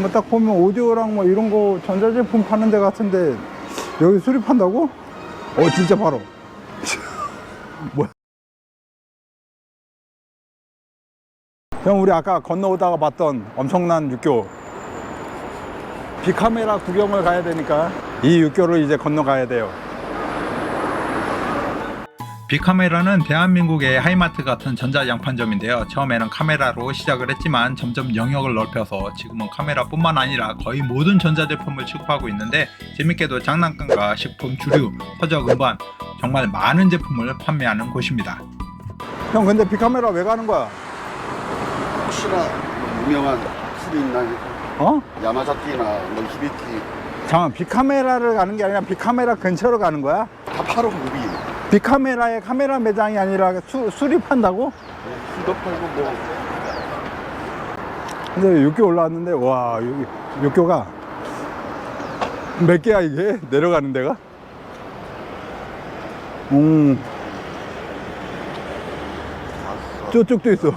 뭐 딱 보면 오디오랑 뭐 이런 거 전자제품 파는 데 같은데 여기 수리판다고? 어 진짜 바로. 뭐야? 형 우리 아까 건너오다가 봤던 엄청난 육교. 비카메라 구경을 가야 되니까 이 육교를 이제 건너가야 돼요 비카메라는 대한민국의 하이마트 같은 전자양판점인데요. 처음에는 카메라로 시작을 했지만 점점 영역을 넓혀서 지금은 카메라뿐만 아니라 거의 모든 전자제품을 취급하고 있는데 재밌게도 장난감과 식품, 주류, 서적, 음반 정말 많은 제품을 판매하는 곳입니다. 형 근데 비카메라 왜 가는 거야? 혹시나 뭐 유명한 술이 있나 어? 야마자키나 뭐 히비키 잠깐 비카메라를 가는 게 아니라 비카메라 근처로 가는 거야? 다 팔어 무비 비카메라의 카메라 매장이 아니라 수, 수리판다고? 수도 팔고 뭐 근데 육교 올라왔는데 와 여기 육교가 몇 개야 이게 내려가는 데가? 음 저쪽도 있어.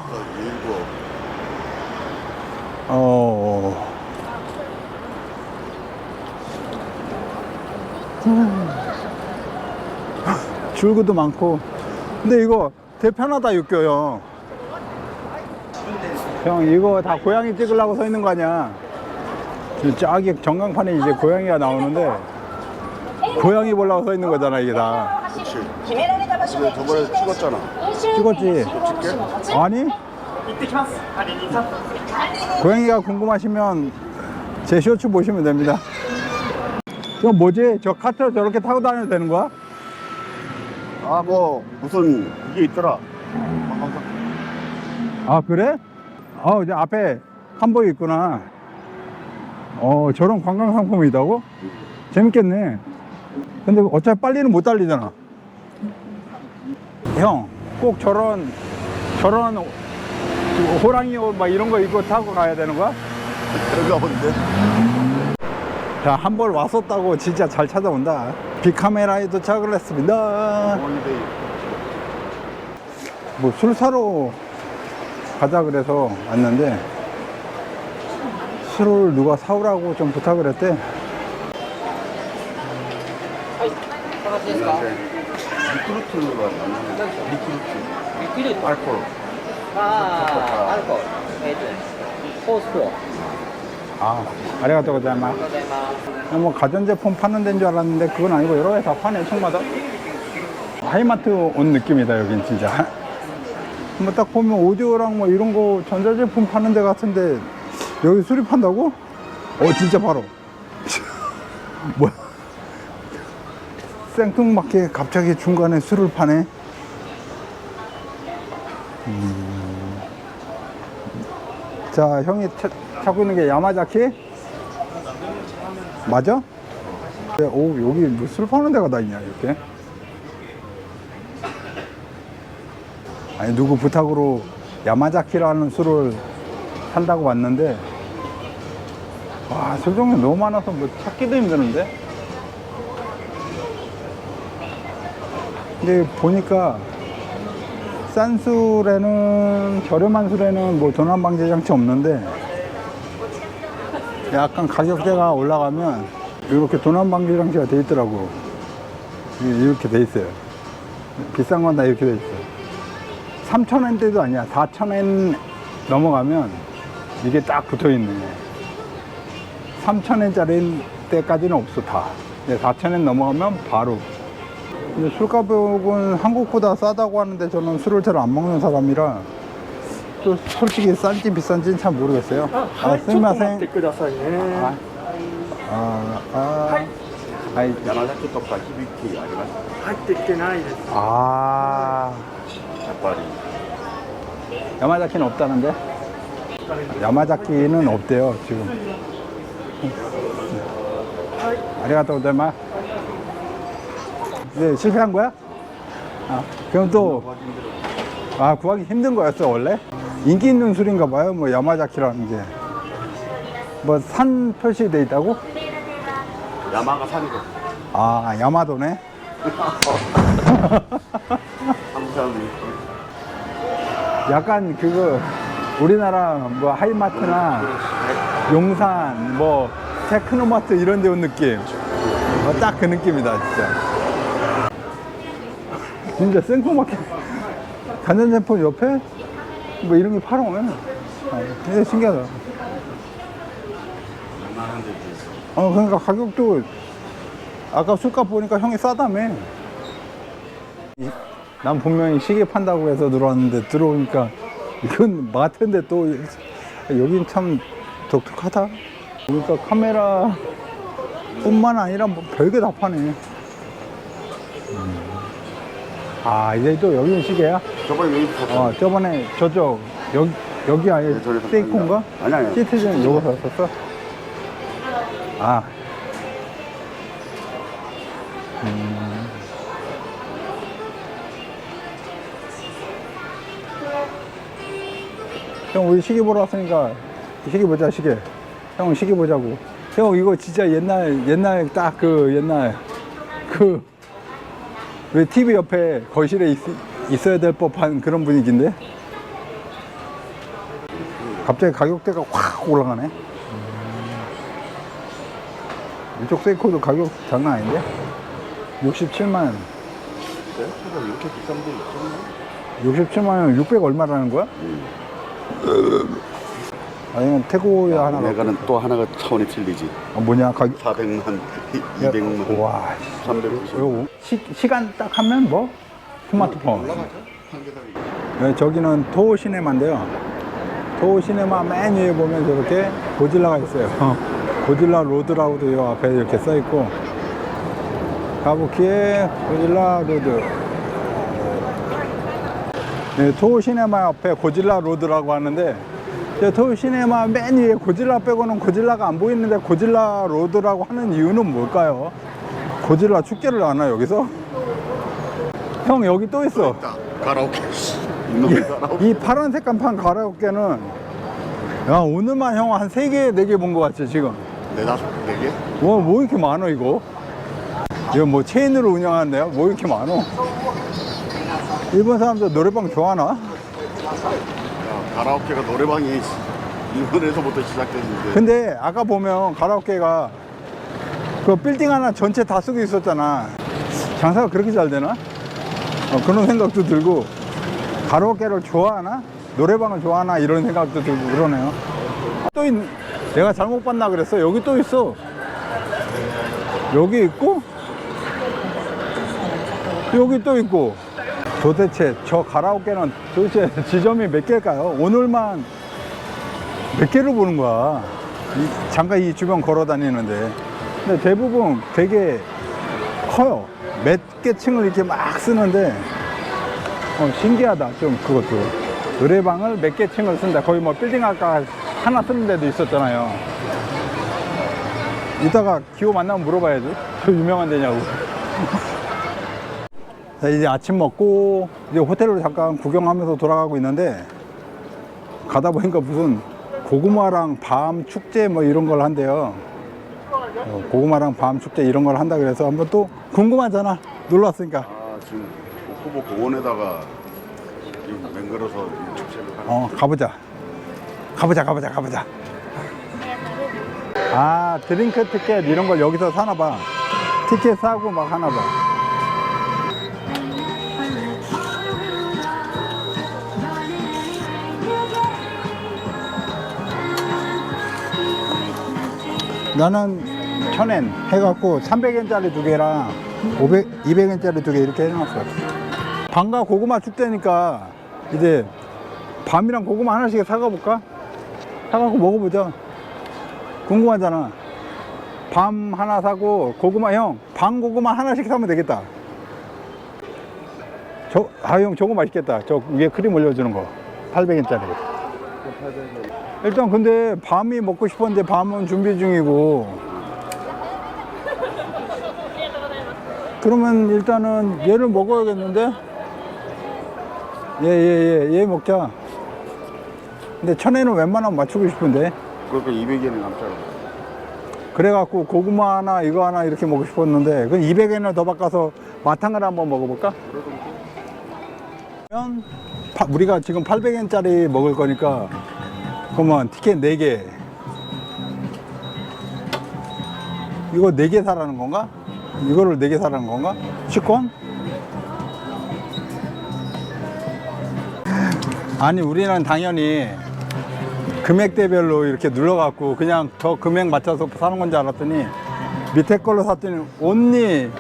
어. 줄구도 많고. 근데 이거 대편하다 육교요 형 이거 다 고양이 찍으려고 서 있는 거 아니야? 저기 전광판에 이제 아, 고양이가 나오는데 네. 고양이 보려고 서 있는 거잖아 이게 다. 근데 저번에 찍었잖아. 찍었지? 아니? 고양이가 궁금하시면 제 쇼츠 보시면 됩니다. 저 뭐지? 저 카트 저렇게 타고 다녀도 되는 거야? 아 뭐 무슨 이게 있더라 아 그래? 아 이제 앞에 한복이 있구나. 어 저런 관광 상품이 있다고? 재밌겠네. 근데 어차피 빨리는 못 달리잖아. 형, 꼭 저런 저런 호랑이 옷 막 이런 거 입고 타고 가야 되는 거야? 그런가 본데 한 번 왔었다고 진짜 잘 찾아온다. 빅카메라에 도착을 했습니다. 뭐 술 사러 가자 그래서 왔는데 술을 누가 사오라고 좀 부탁을 했대. 리크루트로 리크루트. 리크루트. 알코올. 아, 알코올. 포스코. 아, 아리가또 고자마. 뭐 가전제품 파는 데인 줄 알았는데 그건 아니고 여러 개 다 파네, 총마다. 하이마트 온 느낌이다, 여긴 진짜. 뭐 딱 보면 오디오랑 뭐 이런 거 전자제품 파는 데 같은데 여기 수리판다고? 어, 진짜 바로. 뭐야. 생뚱맞게 갑자기 중간에 술을 파네. 음... 자, 형이 태... 찾고 있는 게 야마자키? 맞아? 네, 오 여기 뭐 술 파는 데가 다 있냐 이렇게? 아니 누구 부탁으로 야마자키라는 술을 산다고 왔는데 와술 종류 너무 많아서 뭐 찾기도 힘드는데 근데 보니까 싼 술에는 저렴한 술에는 뭐 도난 방지 장치 없는데 약간 가격대가 올라가면 이렇게 도난 방지 장치가 돼 있더라고. 이- 이렇게 돼 있어요. 비싼 건 다 이렇게 돼 있어요. 3,000원대도 아니야. 4,000원 넘어가면 이게 딱 붙어 있네. 3,000원짜리 때까지는 없어, 다. 4,000원 넘어가면 바로. 술가격은 한국보다 싸다고 하는데 저는 술을 잘 안 먹는 사람이라 또 솔직히 싼지 비싼지는 잘 모르겠어요. 아, 스미마생. くださいね。 아, 아, 아, 아이, 山崎とか響きあります入ってきてないです。 아, やっぱり 야마자키는 없다는데? 야마자키는 없대요, 지금. 아리가또 고자마. 네, 실패한 거야? 아, 그럼 또, 아, 구하기 힘든 거였어, 원래? 인기 있는 술인가 봐요, 뭐, 야마자키라는 게. 뭐, 산 표시돼 있다고? 야마가 산거 아, 야마도네? 항상 약간 그거 우리나라 뭐 하이마트나 용산, 뭐, 테크노마트 이런 데 온 느낌. 어, 딱그 느낌이다, 진짜. 진짜 생코마켓. 단전제품 옆에 뭐 이런 게 팔아오면, 어, 진짜 신기하다. 어, 그러니까 가격도 아까 술값 보니까 형이 싸다며. 이- 난 분명히 시계 판다고 해서 들어왔는데 들어오니까 이건 마트인데 또 여긴 참 독특하다. 그러니까 카메라 뿐만 아니라 뭐 별게 다 파네. 음. 아, 이제 또 여기는 시계야? 저번에 여기 샀어. 어, 저번에 저쪽, 여기, 여기 아예 네, 저기 세이코인가? 아니, 아니. 시티즌 요거 샀었어? 아. 음. 형, 우리 시계 보러 왔으니까 시계 보자, 시계. 형, 시계 보자고. 형, 이거 진짜 옛날, 옛날 딱 그 옛날 그 왜 TV 옆에 거실에 있, 있어야 될 법한 그런 분위기인데? 갑자기 가격대가 확 올라가네. 이쪽 세이코도 가격 장난 아닌데? 67만, 네? 이렇게 비싼 데 있었나? 67만 원 600 얼마라는 거야? 아니면 태고야 하나 내가는 또 하나가 차원이 틀리지. 어, 뭐냐 가격 400만, 야, 200만, 와 350. 요 시, 시간 딱 하면 뭐 스마트폰. 네, 저기는 토 시네마인데요. 토 시네마 맨 위에 보면 저렇게 고질라가 있어요. 고질라 로드라고도 이 앞에 이렇게 써 있고. 가부키에 고질라 로드. 네, 토 시네마 앞에 고질라 로드라고 하는데 저토 시네마 맨 위에 고질라 빼고는 고질라가 안 보이는데 고질라 로드라고 하는 이유는 뭘까요? 고질라 축제를 하나 여기서? 형 여기 또 있어 가라오케. 이놈의 가라오케. 이 파란색 간판 가라오케는 야 오늘만 형 한 세개네 개본것 같지 지금 네 다섯, 네 개? 와 뭐 이렇게 많어 이거 이거 뭐 체인으로 운영하는데요 뭐 이렇게 많어 일본 사람들 노래방 좋아하나? 야, 가라오케가 노래방이 일본에서부터 시작됐는데. 근데 아까 보면 가라오케가 그 빌딩 하나 전체 다 쓰고 있었잖아. 장사가 그렇게 잘 되나? 어, 그런 생각도 들고 가라오케를 좋아하나? 노래방을 좋아하나? 이런 생각도 들고 그러네요. 또 있, 내가 잘못 봤나 그랬어. 여기 또 있어. 여기 있고 여기 또 있고 도대체 저 가라오케는 도대체 지점이 몇 개일까요? 오늘만 몇 개를 보는 거야. 이- 잠깐 이 주변 걸어 다니는데. 근데 대부분 되게 커요. 몇 개 층을 이렇게 막 쓰는데, 어, 신기하다. 좀 그것도. 노래방을 몇 개 층을 쓴다. 거의 뭐 빌딩 아까 하나 쓰는 데도 있었잖아요. 이따가 기호 만나면 물어봐야지. 저 유명한 데냐고. 자, 이제 아침 먹고, 이제 호텔로 잠깐 구경하면서 돌아가고 있는데, 가다 보니까 무슨 고구마랑 밤 축제 뭐 이런 걸 한대요. 어, 고구마랑 밤 축제 이런 걸 한다 그래서 한번 또 궁금하잖아. 놀러 왔으니까. 아, 지금 후보 공원에다가 지금 이 축제를 하는 어, 가보자. 가보자, 가보자, 가보자. 아, 드링크 티켓 이런 걸 여기서 사나 봐. 티켓 사고 막 하나 봐. 나는 천엔 해갖고 300엔짜리 두 개랑 500, 200엔짜리 두 개 이렇게 해놨어. 밤과 고구마 축제니까 이제 밤이랑 고구마 하나씩 사가 볼까? 사갖고 먹어보자. 궁금하잖아. 밤 하나 사고 고구마 형, 밤 고구마 하나씩 사면 되겠다. 저, 아, 형, 저거 맛있겠다. 저 위에 크림 올려주는 거. 800엔짜리. 일단 근데 밤이 먹고 싶었는데 밤은 준비 중이고. 그러면 일단은 얘를 먹어야겠는데? 예, 예, 예, 얘 먹자. 근데 천에는 웬만하면 맞추고 싶은데. 그러니까 200엔이 남잖아. 그래갖고 고구마 하나, 이거 하나 이렇게 먹고 싶었는데, 그 200엔을 더 바꿔서 마탕을 한번 먹어볼까? 그러면, 파- 우리가 지금 800엔짜리 먹을 거니까, 그러면 티켓 4개. 이거 네개 사라는 건가? 이거를 네개 사라는 건가? 치권? 아니 우리는 당연히 금액대별로 이렇게 눌러갖고 그냥 저 금액 맞춰서 사는 건 줄 알았더니 밑에 걸로 샀더니 온리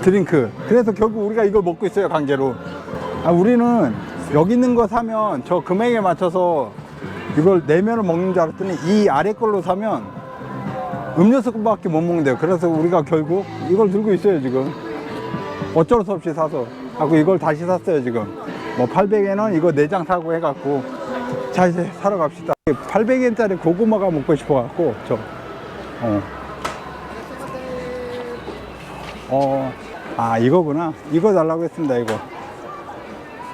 드링크 그래서 결국 우리가 이걸 먹고 있어요 강제로 아, 우리는 여기 있는 거 사면 저 금액에 맞춰서 이걸 내면을 먹는 줄 알았더니 이 아래 걸로 사면 음료수밖에 못 먹는데요. 그래서 우리가 결국 이걸 들고 있어요 지금. 어쩔 수 없이 사서. 하고 이걸 다시 샀어요 지금. 뭐 800엔은 이거 4장 사고 해갖고 자 이제 사러 갑시다. 800엔짜리 고구마가 먹고 싶어 갖고 저. 어. 어, 아 이거구나. 이거 달라고 했습니다 이거. 요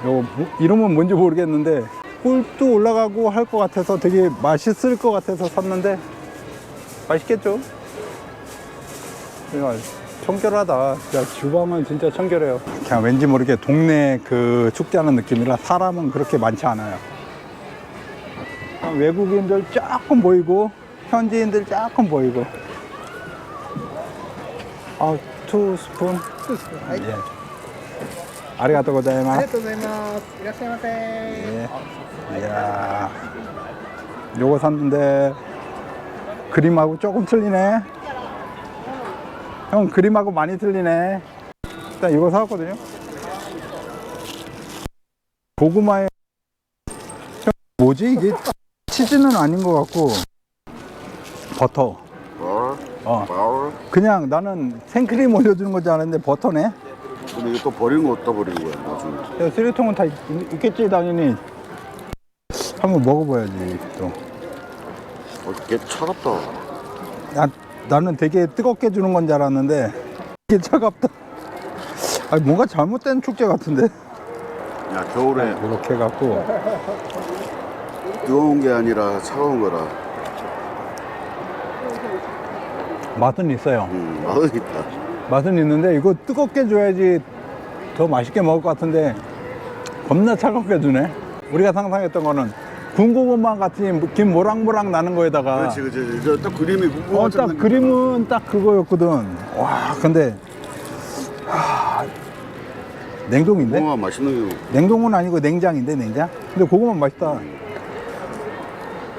뭐- 이름은 뭔지 모르겠는데 꿀도 올라가고 할 것 같아서 되게 맛있을 것 같아서 샀는데 맛있겠죠? 이거 청결하다. 야, 주방은 진짜 청결해요. 그냥 왠지 모르게 동네 그 축제하는 느낌이라 사람은 그렇게 많지 않아요. 외국인들 조금 보이고, 현지인들 조금 보이고. 아, 투 스푼. 투 스푼. 예. 아리가또 고자이마. 아리가또 고자이마. 이라시마세. 예. 이야. 요거 샀는데 그림하고 조금 틀리네. 형 그림하고 많이 틀리네. 일단 이거 사왔거든요. 고구마에 형, 뭐지 이게 치즈는 아닌 것 같고 버터. 뭘? 어. 뭘? 그냥 나는 생크림 올려주는 건줄 알았는데 버터네. 근데 이거 또 버리는 거 어디다 버리는 거야 나중에 야, 쓰레통은 다 있- 있겠지 당연히. 한번 먹어봐야지 또. 어, 꽤 차갑다 야, 나는 되게 뜨겁게 주는 건 줄 알았는데 이게 차갑다. 아, 뭔가 잘못된 축제 같은데. 야 겨울에 이렇게 해갖고 뜨거운 게 아니라 차가운 거라 맛은 있어요. 음 맛은 있다 맛은 있는데 이거 뜨겁게 줘야지 더 맛있게 먹을 것 같은데 겁나 차갑게 주네. 우리가 상상했던 거는 군고구마 같이 김 모락모락 나는 거에다가 그렇지 그렇지 저 딱 그림이 궁금하잖아 어, 딱 그림은 딱 그거였거든. 와, 근데 하, 냉동인데? 고구마 맛있는 게 냉동은 아니고 냉장인데 냉장? 근데 고구마 맛있다.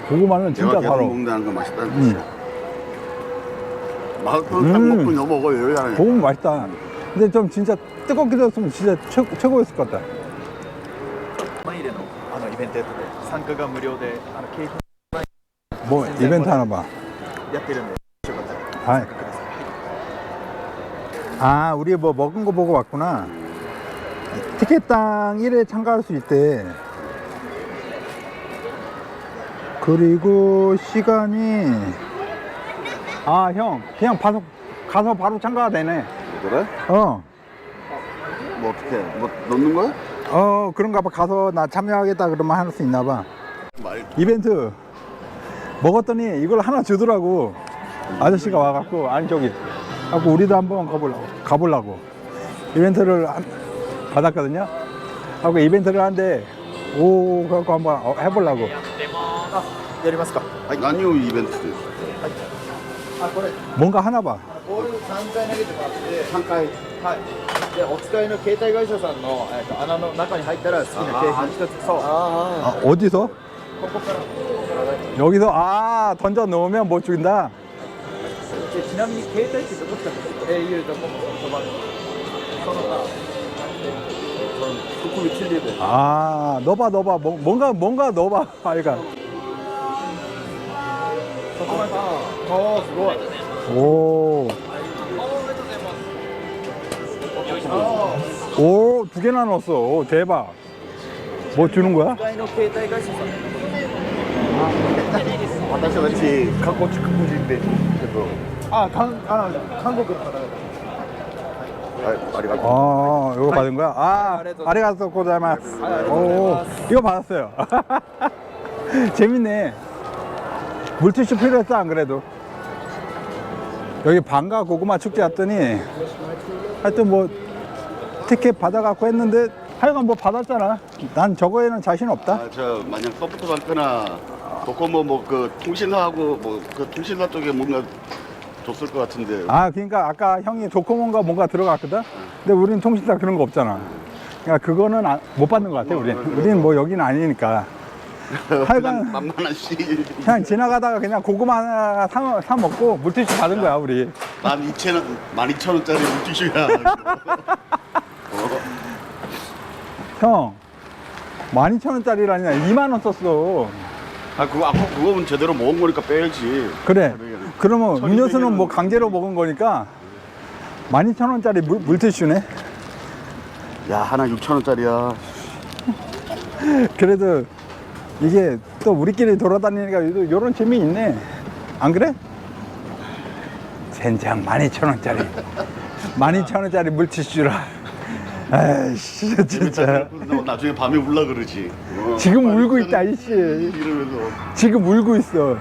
고구마는 내가 진짜 계속 바로 먹는다는 건 맛있다는 음. 뜻이야 맛은 딱 음. 먹고 먹어 이러잖아요 고구마 맛있다. 근데 좀 진짜 뜨겁게 줬으면 진짜 최, 최고였을 것 같다. 入れのあのイベントやってて参加が無料であの景品 뭐 이벤트 하나 봐. やってるんでよかったら 아, 아 우리 뭐 먹은 거 보고 왔구나. 티켓당 1회 참가할 수 있대. 그리고 시간이 아 형 그냥 가서 가서 바로 참가가 되네. 그래? 어. 뭐 어떻게 뭐 넣는 거야? 어 그런가 봐 가서 나 참여하겠다 그러면 할 수 있나 봐 말 이벤트 먹었더니 이걸 하나 주더라고 아저씨가 와갖고 아니 저기 하고 우리도 한번 가보려고 가보려고 이벤트를 한- 받았거든요 하고 이벤트를 한데 오 그래갖고 한번 어, 해보려고 やりますか 아니 난요 이벤트 あこれ 뭔가 하나 봐 ボール3回投げてもらって3回 はいでお使いの携帯会社さんの、えー、と穴の中に入ったら好きな景品一つそうあ 아, 어디서 ここからここからね 여기서 아 던져 놓으면 뭐 준다 でちなみに携帯ってどこ使ってますか au ドコモソフトバンクその他 소품이 틀리대 아 넣어봐 넣어봐 뭐, 뭔가 뭔가 넣어봐 아이가 ソフトバンクああすごい 오. 오, 두 개나 넣었어. 오, 대박. 뭐 주는 거야? お使いの携帯会社さん私たち韓国人でけど 아, 강, 아, 한국으로 가라. はいありがとう 아, 이거 받은 거야? 아, 아리가또. 아리가또 고자이마스. 아리가또 오, 이거 받았어요. 재밌네. 물티슈 필요했어, 안 그래도. 여기 방가 고구마 축제 왔더니 하여튼 뭐 티켓 받아갖고 했는데 하여간 뭐 받았잖아. 난 저거에는 자신 없다. 아, 저 만약 소프트뱅크나 도코모 뭐 그 통신사하고 뭐 그 통신사 쪽에 뭔가 줬을 것 같은데 아 그러니까 아까 형이 도코몬가 뭔가 들어갔거든 근데 우리는 통신사 그런 거 없잖아 그러니까 그거는 아- 못 받는 것 같아 우리는 우리는 뭐 여기는 아니니까 하여간 만만한 씨. 그냥 지나가다가 그냥 고구마 하나 사, 사 먹고 물티슈 받은 거야 우리 만 이천 원, 만 이천 원짜리 물티슈야. 어, 형 12,000원짜리라니 2만 원 썼어 아 그거 아까 그거면 제대로 먹은 거니까 빼야지. 그래 그러면 천이백이라는 음료수는 뭐 강제로 먹은 거니까 12,000원짜리 물, 물티슈네 야 하나 6천 원짜리야. 그래도 이게 또 우리끼리 돌아다니니까 이런 재미 있네. 안 그래? 젠장 12,000원짜리. 12,000원짜리 물티슈라. 아이씨, 진짜. 너 나중에 밤에 울라 그러지. 어, 지금 많이 울고 있다, 이씨. 이러면서 지금 울고 있어.